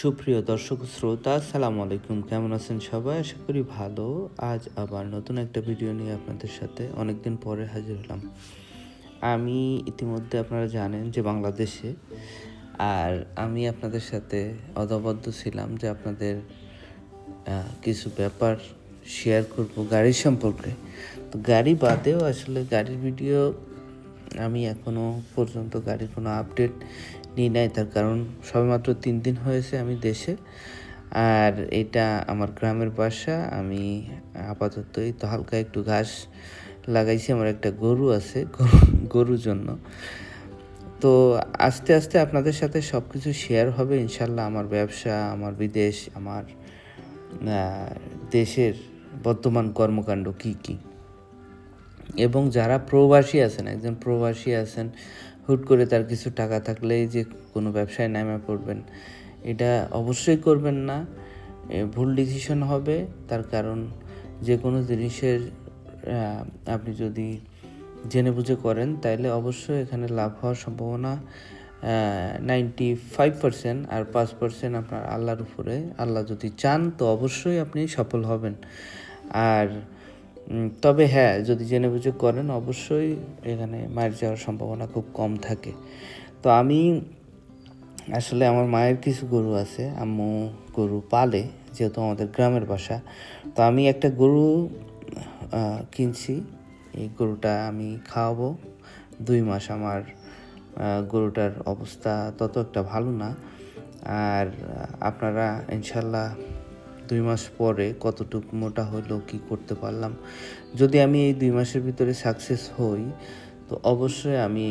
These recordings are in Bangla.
সুপ্রিয় দর্শক শ্রোতা সালাম আলাইকুম। কেমন আছেন সবাই? আশা করি ভালো। আজ আবার নতুন একটা ভিডিও নিয়ে আপনাদের সাথে অনেকদিন পরে হাজির হলাম। আমি ইতিমধ্যে আপনারা জানেন যে বাংলাদেশে, আর আমি আপনাদের সাথে অদবদ্ধ ছিলাম যে আপনাদের কিছু ব্যাপার শেয়ার করব গাড়ি সম্পর্কে। তো গাড়ি বাদেও আসলে গাড়ির ভিডিও আমি এখনও পর্যন্ত গাড়ির কোনো আপডেট নিই নাই তার কারণ সবেমাত্র তিন দিন হয়েছে আমি দেশে। আর এটা আমার গ্রামের বাসা, আমি আপাতত এই তো হালকা একটু ঘাস লাগাইছি, আমার একটা গরু আছে, গরু- গরুর জন্য। তো আস্তে আস্তে আপনাদের সাথে সব কিছু শেয়ার হবে, ইনশাল্লাহ আমার ব্যবসা, আমার বিদেশ, আমার দেশের বর্তমান কর্মকাণ্ড কি কি। এবং যারা প্রবাসী আছেন, একজন প্রবাসী আছেন, হুট করে তার কিছু টাকা থাকলেই যে কোনো ব্যবসায় নামে পড়বেন, এটা অবশ্যই করবেন না। ভুল ডিসিশন হবে, তার কারণ যে কোনো জিনিসের আপনি যদি জেনে বুঝে করেন, তাইলে অবশ্যই এখানে লাভ হওয়ার সম্ভাবনা নাইনটি ফাইভ পার্সেন্ট আর পাঁচ পার্সেন্ট আপনার আল্লাহর উপরে। আল্লাহ যদি চান, তো অবশ্যই আপনি সফল হবেন। আর তবে হ্যাঁ যদি জেনে বুঝে করেন, অবশ্যই এখানে মার যাওয়ার সম্ভাবনা খুব কম থাকে। তো আমি আসলে আমার মায়ের কিছু গরু আছে, আম্মু গরু পালে, যেহেতু আমাদের গ্রামের বাসা। তো আমি একটা গরু কিনছি। এই গরুটা আমি খাওয়াবো। দুই মাস আমার গরুটার অবস্থা তত একটা ভালো না। আর আপনারা ইনশাল্লাহ দুই মাস পরে কতটুকু মোটা হলো, কি করতে পারলাম? যদি আমি এই দুই মাসের ভিতরে সাকসেস হই, তো অবশ্যই আমি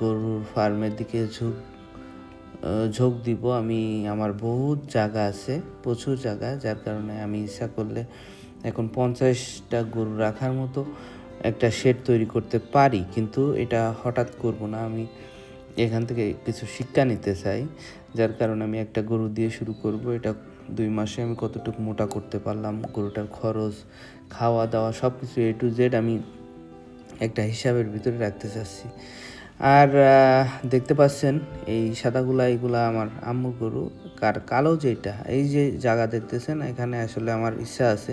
গরুর ফার্মের দিকে ঝুঁক ঝোঁক দিব। আমি, আমার বহুত জায়গা আছে, প্রচুর জায়গা, যার কারণে আমি ইচ্ছা করলে এখন পঞ্চাশটা গরু রাখার মতো একটা শেড তৈরি করতে পারি। কিন্তু এটা হঠাৎ করব না। আমি এখান থেকে কিছু শিক্ষা নিতে চাই, যার কারণে আমি একটা গরু দিয়ে শুরু করব। এটা দুই মাসে আমি কতটুকু মোটা করতে পারলাম, গরুটার খরচ খাওয়া দাওয়া সব কিছু এ টু জেড আমি একটা হিসাবের ভিতরে রাখতে চাচ্ছি। আর দেখতে পাচ্ছেন এই সাদাগুলা এইগুলা আমার আম্মু গরু। কার কালো যেটা, এই যে জায়গা দেখতেছেন, এখানে আসলে আমার ইচ্ছা আছে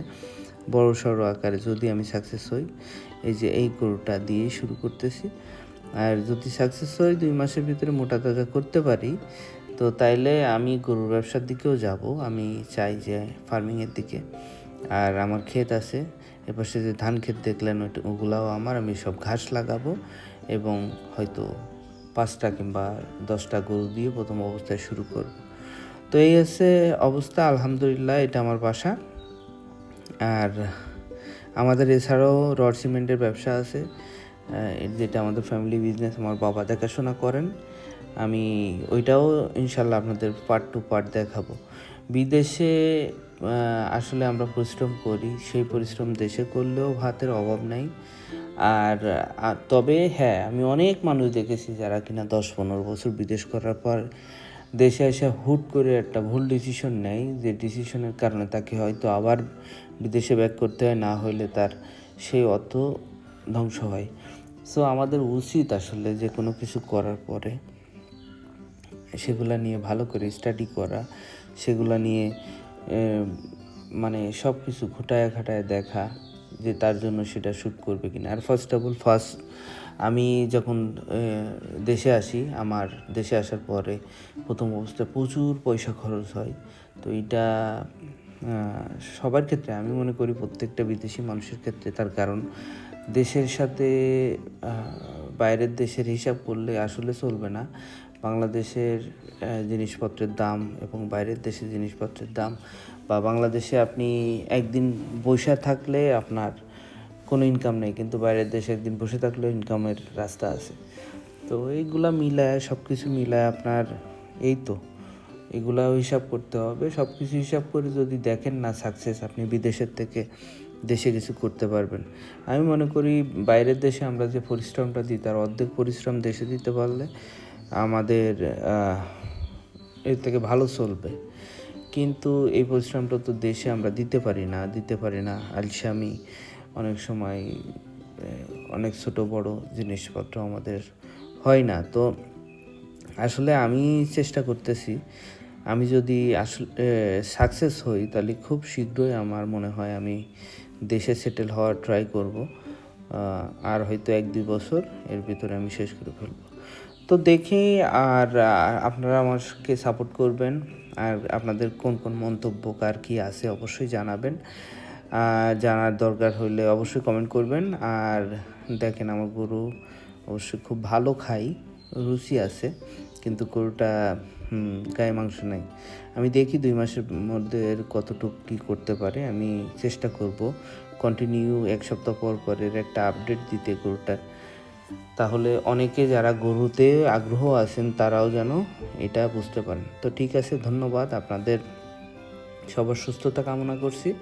বড় সড়ো আকারে যদি আমি সাকসেস হই, এই যে এই গরুটা দিয়ে শুরু করতেছি। আর যদি সাকসেস হই, দুই মাসের ভিতরে মোটা তাজা করতে পারি তো তাইলে আমি গরুর ব্যবসার দিকেও যাব। আমি চাই যে ফার্মিংয়ের দিকে। আর আমার ক্ষেত আছে। এপাশে যে ধান ক্ষেত দেখলেন ওগুলাও আমার। আমি সব ঘাস লাগাবো এবং হয়তো পাঁচটা কিংবা দশটা গরু দিয়ে প্রথম অবস্থায় শুরু করব। তো এই হচ্ছে অবস্থা। আলহামদুলিল্লাহ, এটা আমার বাসা। আর আমাদের এছাড়াও রড সিমেন্টের ব্যবসা আছে। যেটা আমাদের ফ্যামিলি বিজনেস আমার বাবা দেখাশোনা করেন। আমি ওইটাও ইনশাল্লাহ আপনাদের পার্ট টু পার্ট দেখাবো। বিদেশে আসলে আমরা পরিশ্রম করি, সেই পরিশ্রম দেশে করলেও ভাতের অভাব নাই। আর তবে হ্যাঁ আমি অনেক মানুষ দেখেছি যারা কিনা দশ পনেরো বছর বিদেশ করার পর দেশে এসে হুট করে একটা ভুল ডিসিশন নেয়, যে ডিসিশনের কারণে তাকে হয়তো আবার বিদেশে ব্যাক করতে হয়, না হলে তার সেই অর্থ ধ্বংস হয়। সো আমাদের উচিত আসলে যে কোনো কিছু করার পরে সেগুলা নিয়ে ভালো করে স্টাডি করা, সেগুলা নিয়ে মানে সব কিছু ঘুটায় ঘাটায় দেখা যে তার জন্য সেটা শ্যুট করবে কিনা। আর ফার্স্ট অফ অল ফার্স্ট আমি যখন দেশে আসি, আমার দেশে আসার পরে প্রথম অবস্থায় প্রচুর পয়সা খরচ হয়। তো এটা সবার ক্ষেত্রে, আমি মনে করি প্রত্যেকটা বিদেশি মানুষের ক্ষেত্রে তার কারণ। দেশের সাথে বাইরের দেশের হিসাব করলে আসলে চলবে না। বাংলাদেশের জিনিসপত্রের দাম এবং বাইরের দেশের জিনিসপত্রের দাম বা বাংলাদেশে আপনি একদিন বসে থাকলে আপনার কোনো ইনকাম নেই, কিন্তু বাইরের দেশে একদিন বসে থাকলেও ইনকামের রাস্তা আছে। তো এইগুলা মিলায় সব কিছু মিলায় আপনার এই তো। এগুলাও হিসাব করতে হবে। সব কিছু হিসাব করে যদি দেখেন না সাকসেস আপনি বিদেশের থেকে দেশে কিছু করতে পারবেন। আমি মনে করি বাইরের দেশে আমরা যে পরিশ্রমটা দিই, তার অর্ধেক পরিশ্রম দেশে দিতে পারলে আমাদের এর থেকে ভালো চলবে। কিন্তু এই পরিশ্রমটা তো দেশে আমরা দিতে পারি না, দিতে পারি না। আলসামি অনেক সময় অনেক ছোট বড় জিনিসপত্র আমাদের হয় না। তো আসলে আমি চেষ্টা করতেছি। আমি যদি আসলে সাকসেস হই, তাহলে খুব শীঘ্রই আমার মনে হয় আমি দেশে সেটেল হওয়ার ট্রাই করব। আর হয়তো এক দুই বছর এর ভিতরে আমি শেষ করে ফেলব। তো দেখি আর আপনারা আমাকে সাপোর্ট করবেন। আর আপনাদের কোন কোন মন্তব্য, কার কী আছে অবশ্যই জানাবেন। জানার দরকার হলে অবশ্যই কমেন্ট করবেন। আর দেখেন আমার গরু অবশ্যই খুব ভালো খাই, রুচি আছে, কিন্তু গরুটা গায়ে মাংস নাই। আমি দেখি দুই মাসের মধ্যে কতটুকু কী করতে পারে, আমি চেষ্টা করব। কন্টিনিউ এক সপ্তাহ পর পরের একটা আপডেট দিতে গরুটার। তাহলে অনেকে যারা গরুতে আগ্রহ আছেন, তারাও যেন এটা বুঝতে পারেন। তো ঠিক আছে, ধন্যবাদ আপনাদের। সবার সুস্থতা কামনা করছি।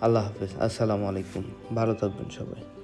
আল্লাহ হাফেজ। আসসালামু আলাইকুম। ভালো থাকবেন সবাই।